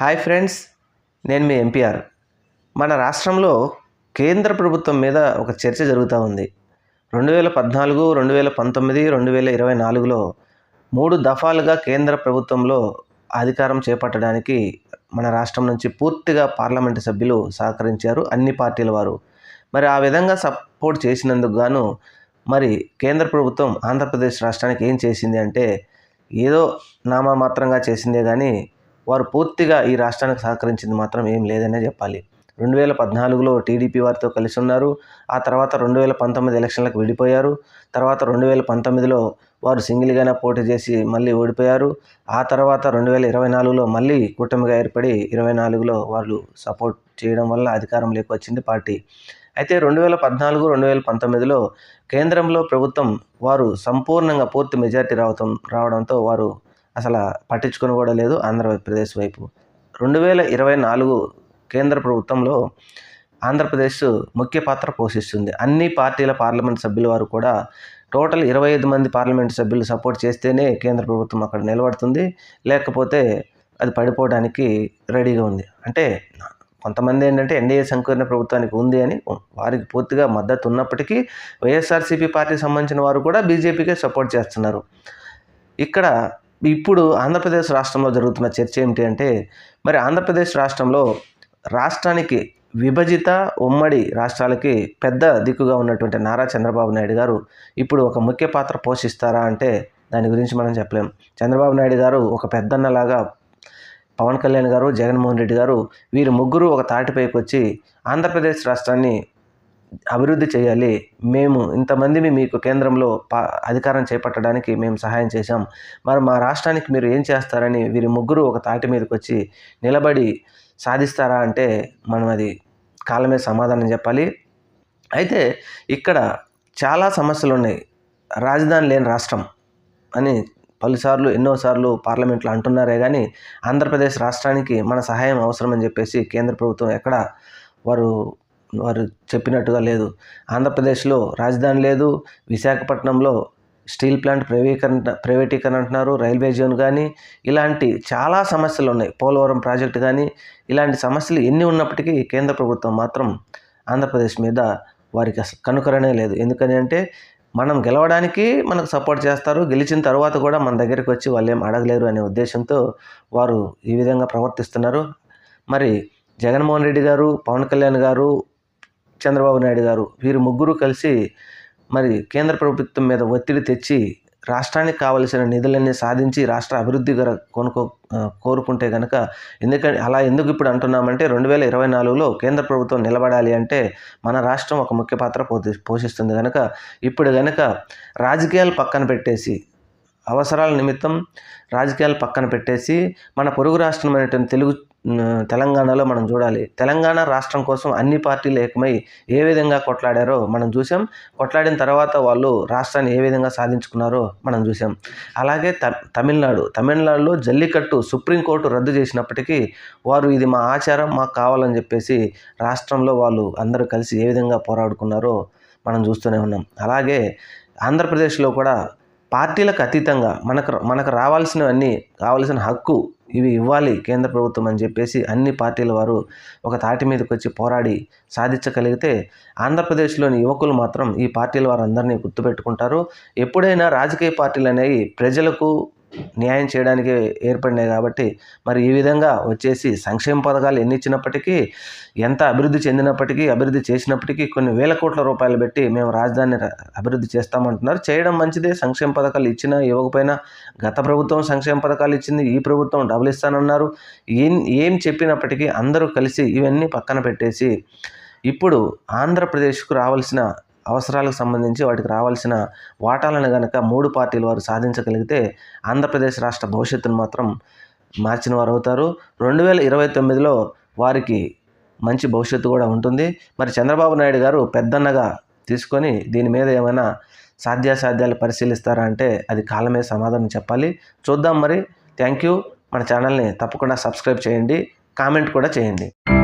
Hi friends నేను మీ MPR మన రాష్ట్రంలో కేంద్ర ప్రభుత్వం మీద ఒక చర్చ జరుగుతూ ఉంది. రెండు వేల పద్నాలుగు రెండు వేల పంతొమ్మిది రెండు వేల ఇరవై నాలుగులో మూడు దఫాలుగా కేంద్ర ప్రభుత్వంలో అధికారం చేపట్టడానికి మన రాష్ట్రం నుంచి పూర్తిగా పార్లమెంటు సభ్యులు సహకరించారు అన్ని పార్టీల వారు. మరి ఆ విధంగా సపోర్ట్ చేసినందుకు గాను మరి కేంద్ర ప్రభుత్వం ఆంధ్రప్రదేశ్ రాష్ట్రానికి ఏం చేసింది అంటే ఏదో నామమాత్రంగా చేసిందే కానీ వారు పూర్తిగా ఈ రాష్ట్రానికి సహకరించింది మాత్రం ఏం లేదనే చెప్పాలి. రెండు వేల పద్నాలుగులో టీడీపీ వారితో కలిసి ఉన్నారు. ఆ తర్వాత రెండు వేల పంతొమ్మిది ఎలక్షన్లకు విడిపోయారు. తర్వాత రెండు వేల పంతొమ్మిదిలో వారు సింగిల్గానే పోటీ చేసి మళ్ళీ ఓడిపోయారు. ఆ తర్వాత రెండు వేల ఇరవై నాలుగులో మళ్ళీ కూటమిగా ఏర్పడి ఇరవై నాలుగులో వాళ్ళు సపోర్ట్ చేయడం వల్ల అధికారంలోకి వచ్చింది పార్టీ. అయితే రెండు వేల పద్నాలుగు రెండు వేల పంతొమ్మిదిలో కేంద్రంలో ప్రభుత్వం వారు సంపూర్ణంగా పూర్తి మెజార్టీ రావటం రావడంతో వారు అసలు పట్టించుకొని కూడా లేదు ఆంధ్రప్రదేశ్ వైపు. రెండు వేల ఇరవై నాలుగు కేంద్ర ప్రభుత్వంలో ఆంధ్రప్రదేశ్ ముఖ్య పాత్ర పోషిస్తుంది. అన్ని పార్టీల పార్లమెంట్ సభ్యుల వారు కూడా టోటల్ ఇరవై ఐదు మంది పార్లమెంట్ సభ్యులు సపోర్ట్ చేస్తేనే కేంద్ర ప్రభుత్వం అక్కడ నిలబడుతుంది. లేకపోతే అది పడిపోవడానికి రెడీగా ఉంది. అంటే కొంతమంది ఏంటంటే ఎన్డీఏ సంకీర్ణ ప్రభుత్వానికి ఉంది అని వారికి పూర్తిగా మద్దతు ఉన్నప్పటికీ వైఎస్ఆర్సీపీ పార్టీకి సంబంధించిన వారు కూడా బీజేపీకే సపోర్ట్ చేస్తున్నారు. ఇక్కడ ఇప్పుడు ఆంధ్రప్రదేశ్ రాష్ట్రంలో జరుగుతున్న చర్చ ఏమిటి అంటే మరి ఆంధ్రప్రదేశ్ రాష్ట్రంలో రాష్ట్రానికి విభజిత ఉమ్మడి రాష్ట్రాలకి పెద్ద దిక్కుగా ఉన్నటువంటి నారా చంద్రబాబు నాయుడు గారు ఇప్పుడు ఒక ముఖ్య పాత్ర పోషిస్తారా అంటే దాని గురించి మనం చెప్పలేం. చంద్రబాబు నాయుడు గారు ఒక పెద్దన్నలాగా పవన్ కళ్యాణ్ గారు జగన్మోహన్ రెడ్డి గారు వీరు ముగ్గురు ఒక తాటిపైకి వచ్చి ఆంధ్రప్రదేశ్ రాష్ట్రాన్ని అభివృద్ధి చేయాలి. మేము ఇంతమందిని మీకు కేంద్రంలో పా అధికారం చేపట్టడానికి మేము సహాయం చేశాం. మరి మా రాష్ట్రానికి మీరు ఏం చేస్తారని వీరి ముగ్గురు ఒక తాటి మీదకి వచ్చి నిలబడి సాధిస్తారా అంటే మనం అది కాలమే సమాధానం చెప్పాలి. అయితే ఇక్కడ చాలా సమస్యలు ఉన్నాయి. రాజధాని లేని రాష్ట్రం అని పలుసార్లు ఎన్నోసార్లు పార్లమెంట్లో అంటున్నారే కానీ ఆంధ్రప్రదేశ్ రాష్ట్రానికి మన సహాయం అవసరమని చెప్పేసి కేంద్ర ప్రభుత్వం ఎక్కడ వారు వారు చెప్పినట్టుగా లేదు. ఆంధ్రప్రదేశ్లో రాజధాని లేదు. విశాఖపట్నంలో స్టీల్ ప్లాంట్ ప్రైవేకరణ ప్రైవేటీకరణ అంటున్నారు. రైల్వే జోన్ కానీ ఇలాంటి చాలా సమస్యలు ఉన్నాయి పోలవరం ప్రాజెక్టు కానీ ఇలాంటి సమస్యలు ఎన్ని ఉన్నప్పటికీ కేంద్ర ప్రభుత్వం మాత్రం ఆంధ్రప్రదేశ్ మీద వారికి అసలు కనుకరనే లేదు. ఎందుకని అంటే మనం గెలవడానికి మనకు సపోర్ట్ చేస్తారు. గెలిచిన తర్వాత కూడా మన దగ్గరికి వచ్చి వాళ్ళు ఏం అడగలేరు అనే ఉద్దేశంతో వారు ఈ విధంగా ప్రవర్తిస్తున్నారు. మరి జగన్మోహన్ రెడ్డి గారు పవన్ కళ్యాణ్ గారు చంద్రబాబు నాయుడు గారు వీరు ముగ్గురు కలిసి మరి కేంద్ర ప్రభుత్వం మీద ఒత్తిడి తెచ్చి రాష్ట్రానికి కావలసిన నిధులన్నీ సాధించి రాష్ట్ర అభివృద్ధి గర కొనుక్కో కోరుకుంటే కనుక ఎందుకంటే అలా ఎందుకు ఇప్పుడు అంటున్నామంటే రెండు వేల ఇరవై నాలుగులో కేంద్ర ప్రభుత్వం నిలబడాలి అంటే మన రాష్ట్రం ఒక ముఖ్య పాత్ర పోషి పోషిస్తుంది కనుక ఇప్పుడు కనుక రాజకీయాలు పక్కన పెట్టేసి అవసరాల నిమిత్తం రాజకీయాలు పక్కన పెట్టేసి మన పొరుగు రాష్ట్రమైనటువంటి తెలుగు తెలంగాణలో మనం చూడాలి. తెలంగాణ రాష్ట్రం కోసం అన్ని పార్టీలు ఏకమై ఏ విధంగా కొట్లాడారో మనం చూసాం కొట్లాడిన తర్వాత వాళ్ళు రాష్ట్రాన్ని ఏ విధంగా సాధించుకున్నారో మనం చూసాం అలాగే త తమిళనాడు. తమిళనాడులో జల్లికట్టు సుప్రీంకోర్టు రద్దు చేసినప్పటికీ వారు ఇది మా ఆచారం మాకు కావాలని చెప్పేసి రాష్ట్రంలో వాళ్ళు అందరూ కలిసి ఏ విధంగా పోరాడుకున్నారో మనం చూస్తూనే ఉన్నాం. అలాగే ఆంధ్రప్రదేశ్లో కూడా పార్టీలకు అతీతంగా మనకు మనకు రావాల్సినవన్నీ కావలసిన హక్కు ఇవి ఇవ్వాలి కేంద్ర ప్రభుత్వం అని చెప్పేసి అన్ని పార్టీల వారు ఒక తాటి మీదకి వచ్చి పోరాడి సాధించగలిగితే ఆంధ్రప్రదేశ్లోని యువకులు మాత్రం ఈ పార్టీల వారందరినీ గుర్తుపెట్టుకుంటారు. ఎప్పుడైనా రాజకీయ పార్టీలు అనేవి ప్రజలకు న్యాయం చేయడానికి ఏర్పడినాయి కాబట్టి మరి ఈ విధంగా వచ్చేసి సంక్షేమ పథకాలు ఎన్ని ఇచ్చినప్పటికీ ఎంత అభివృద్ధి చెందినప్పటికీ అభివృద్ధి చేసినప్పటికీ కొన్ని వేల కోట్ల రూపాయలు పెట్టి మేము రాజధాని అభివృద్ధి చేస్తామంటున్నారు. చేయడం మంచిదే. సంక్షేమ పథకాలు ఇచ్చినా ఇవ్వకపోయినా గత ప్రభుత్వం సంక్షేమ పథకాలు ఇచ్చింది ఈ ప్రభుత్వం డబ్బులు ఇస్తానన్నారు. ఏం ఏం చెప్పినప్పటికీ అందరూ కలిసి ఇవన్నీ పక్కన పెట్టేసి ఇప్పుడు ఆంధ్రప్రదేశ్కు రావాల్సిన అవసరాలకు సంబంధించి వాటికి రావాల్సిన వాటాలను కనుక మూడు పార్టీలు వారు సాధించగలిగితే ఆంధ్రప్రదేశ్ రాష్ట్ర భవిష్యత్తును మాత్రం మార్చిన వారు అవుతారు. రెండు వేల ఇరవై తొమ్మిదిలో వారికి మంచి భవిష్యత్తు కూడా ఉంటుంది. మరి చంద్రబాబు నాయుడు గారు పెద్దన్నగా తీసుకొని దీని మీద ఏమైనా సాధ్యాసాధ్యాలు పరిశీలిస్తారా అంటే అది కాలమే సమాధానం చెప్పాలి. చూద్దాం మరి. Thank you. మన ఛానల్ని తప్పకుండా సబ్స్క్రైబ్ చేయండి. కామెంట్ కూడా చేయండి.